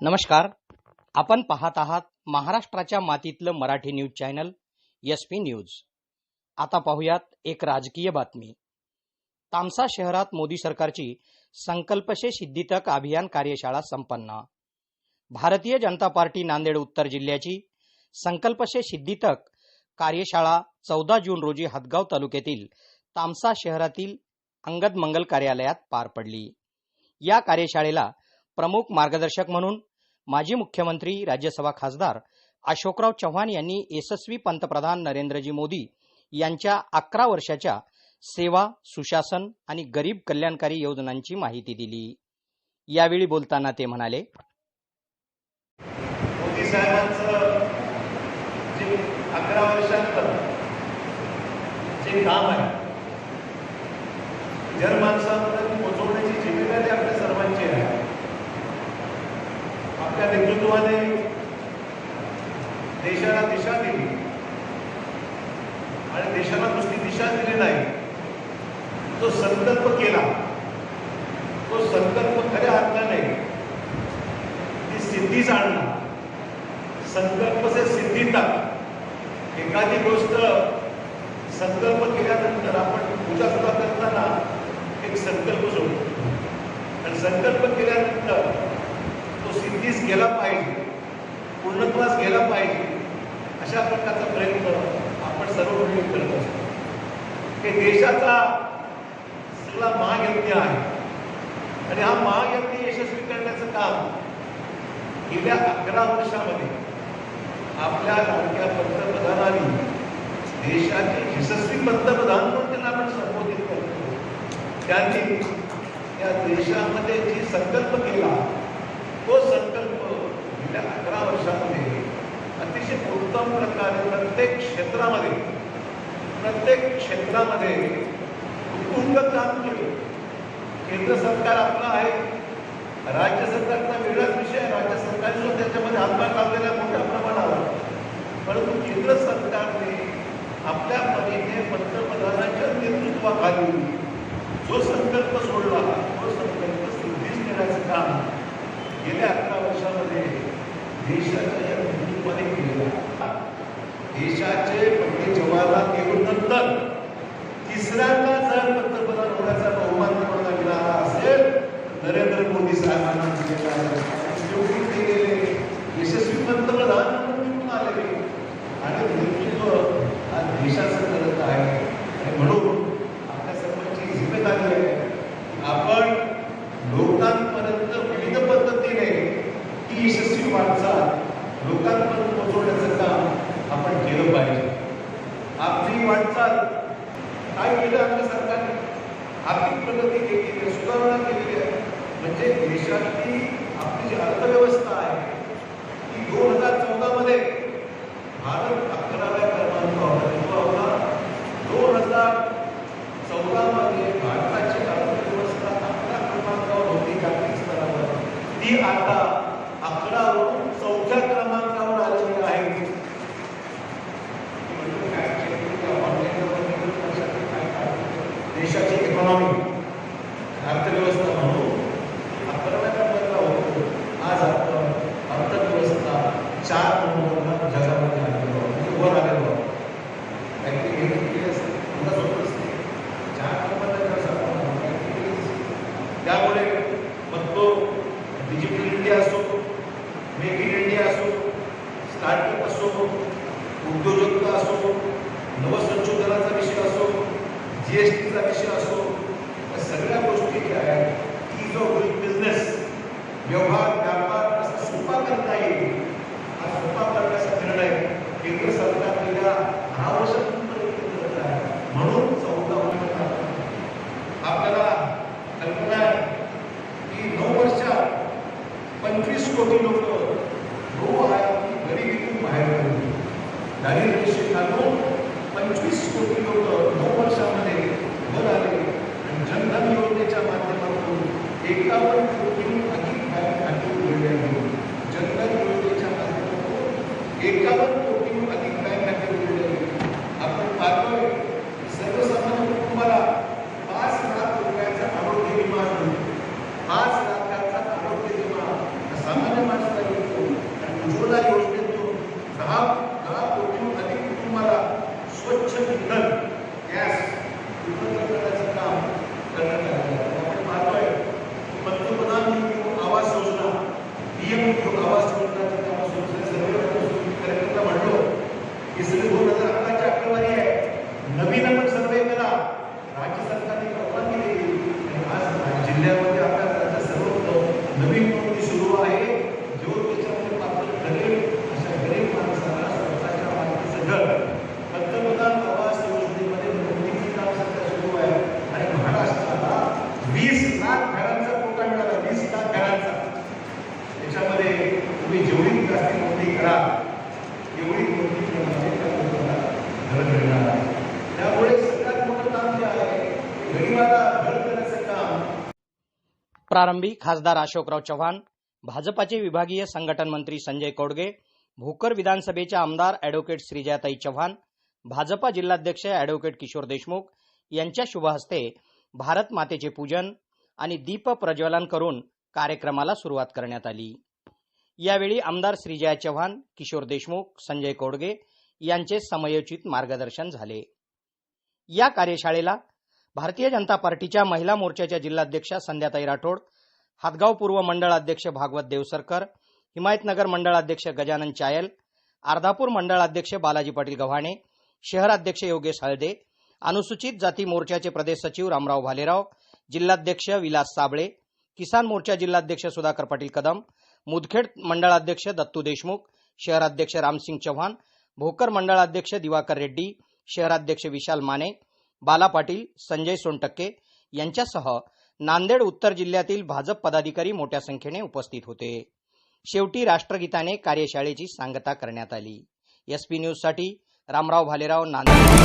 नमस्कार. आपण पाहत आहात महाराष्ट्राच्या मातीतलं Marathi news channel S P news. आता पाहुयात एक राजकीय बातमी. तामसा शहरात मोदी सरकारची संकल्पशे सिद्धितक अभियान कार्यशाळा संपन्न. भारतीय जनता पार्टी नांदेड उत्तर जिल्ह्याची संकल्पशे सिद्धितक कार्यशाळा चौदा जून रोजी हदगाव तालुक्यातील तामसा शहरातील अंगद मंगल कार्यालयात पार पडली. या कार्यशाळेला प्रमुख मार्गदर्शक म्हणून माजी मुख्यमंत्री राज्यसभा खासदार अशोकराव चव्हाण यांनी यशस्वी पंतप्रधान नरेंद्रजी मोदी यांच्या अकरा वर्षाच्या सेवा सुशासन आणि गरीब कल्याणकारी योजनांची माहिती दिली. यावेळी बोलताना ते म्हणाले मोदी साहेबांचं जे अकरा जे काम आहे जनमानसापर्यंत पोहोचवण्याची जिम्मेदारी आपल्या सर्वांची आहे त्या नेतृत्वाने देशाला दिशा दिली. आणि देशाला नुसती दिशा दिली नाही. जो संकल्प केला. तो संकल्प खऱ्या अर्थाने ती सिद्धीच आणला संकल्प से सिद्धी तक एखादी गोष्ट संकल्प केल्यानंतर आपण पूजा सुद्धा करताना एक संकल्प सोडतो आणि संकल्प केल्यानंतर अशा प्रकारचा प्रयत्न आपण सर्व मिळून करत असतो. हे देशाचा सगळा महायज्ञ आहे. आणि हा महायज्ञ यशस्वी करण्याचं काम गेल्या अकरा वर्षामध्ये आपल्या लाडक्या पंतप्रधानांनी देशाचे यशस्वी पंतप्रधान म्हणून त्यांना आपण संबोधित करतो. त्यांनी या देशामध्ये जी संकल्प केला तो संकल्प गेल्या अकरा वर्षामध्ये अतिशय उत्तम प्रकारे प्रत्येक क्षेत्रामध्ये प्रत्येक क्षेत्रामध्ये उत्तुंग काम केले. केंद्र सरकार आपलं आहे. राज्य सरकारचा वेगळाच विषय आहे. राज्य सरकारने त्याच्यामध्ये हातभार लावलेला मोठ्या प्रमाणावर. परंतु केंद्र सरकारने आपल्या परीने पंतप्रधानांच्या नेतृत्वाखाली जो संकल्प सोडला तो संकल्प सिद्धीच देण्याचं काम गेल्या अकरा वर्षामध्ये देशाच्या मध्ये केलेला देशाचे पंडित जवाहरलाल नेहरू नंतर तिसऱ्यांदा जर पंतप्रधान होण्याचा बहुमान कोणाला मिळाला असेल नरेंद्र मोदी साहेबांना दिलेला यशस्वी पंतप्रधान म्हणून निवडून आले आणि नेतृत्व हा देशाचं करत आहे आणि म्हणून आपल्या सर्वांची जिम्मेदारी आहे आपण लोकांपर्यंत विविध पद्धतीने ही यशस्वी वाटचाल लोकांपर्यंत पोहोचवण्याचं काम आपण केलं पाहिजे आपली वाटचाल. काय केलं आपल्या सरकारने? आर्थिक प्रगती केली आहे सुधारणा केलेली आहे. म्हणजे देशातली आपली जी अर्थव्यवस्था आहे ती दोन हजार चौदा मध्ये भारत अकराव्या क्रमांकावर किंवा होता दोन हजार चौदा मध्ये भारताची अर्थव्यवस्था अकरा क्रमांकावर होती जागतिक स्तरावर ती आता अकरावरून चौथ्या क्रमांकावर आलेली आहे म्हणजे काय देशाची इकॉनॉमी अर्थव्यवस्था म्हणून अकराव्या क्रमांकावर होतो आज आपण अर्थव्यवस्था चार नंबरला जगामध्ये आलेलो आहोत म्हणजे वर आलेलो आहोत काहीतरी हे केली असेल अंदाज होत असते चार क्रमांकाच्या आपण काहीतरी केली असेल. त्यामुळे मग तो डिजिटल इंडिया असो मेक इन इंडिया असो स्टार्टअप असो उद्योजकता असो नवसंशोधनाचा विषय असो जी एस टीचा विषय असो या सगळ्या गोष्टी ज्या आहेत की जो बिझनेस व्यवहार प्रारंभी खासदार अशोकराव चव्हाण भाजपाचे विभागीय संघटन मंत्री संजय कोडगे भोकर विधानसभेच्या आमदार अॅडव्होकेट श्रीजयाताई चव्हाण भाजपा जिल्हाध्यक्ष अॅडव्होकेट किशोर देशमुख यांच्या शुभहस्ते भारत मातेचे पूजन आणि दीप प्रज्वलन करून कार्यक्रमाला सुरुवात करण्यात आली. यावेळी आमदार श्रीजया चव्हाण किशोर देशमुख संजय कोडगे यांचे समयोचित मार्गदर्शन झाले. या कार्यशाळेला भारतीय जनता पार्टीच्या महिला मोर्चाच्या जिल्हाध्यक्षा संध्याताई राठोड हातगाव पूर्व मंडळाध्यक्ष भागवत देवसरकर हिमायतनगर मंडळाध्यक्ष गजानन चायल अर्धापूर मंडळाध्यक्ष बालाजी पाटील गव्हाणे शहराध्यक्ष योगेश हळदे अनुसूचित जाती मोर्चाचे प्रदेश सचिव रामराव भालेराव जिल्हाध्यक्ष विलास साबळे किसान मोर्चा जिल्हाध्यक्ष सुधाकर पाटील कदम मुदखेड मंडळाध्यक्ष दत्तू देशमुख शहराध्यक्ष रामसिंग चव्हाण भोकर मंडळाध्यक्ष दिवाकर रेड्डी शहराध्यक्ष विशाल माने बाला पाटील संजय सोनटक्के यांच्यासह नांदेड उत्तर जिल्ह्यातील भाजप पदाधिकारी मोठ्या संख्येने उपस्थित होते. शेवटी राष्ट्रगीताने कार्यशाळेची सांगता करण्यात आली. एसपी न्यूजसाठी रामराव भालेराव नांदेड.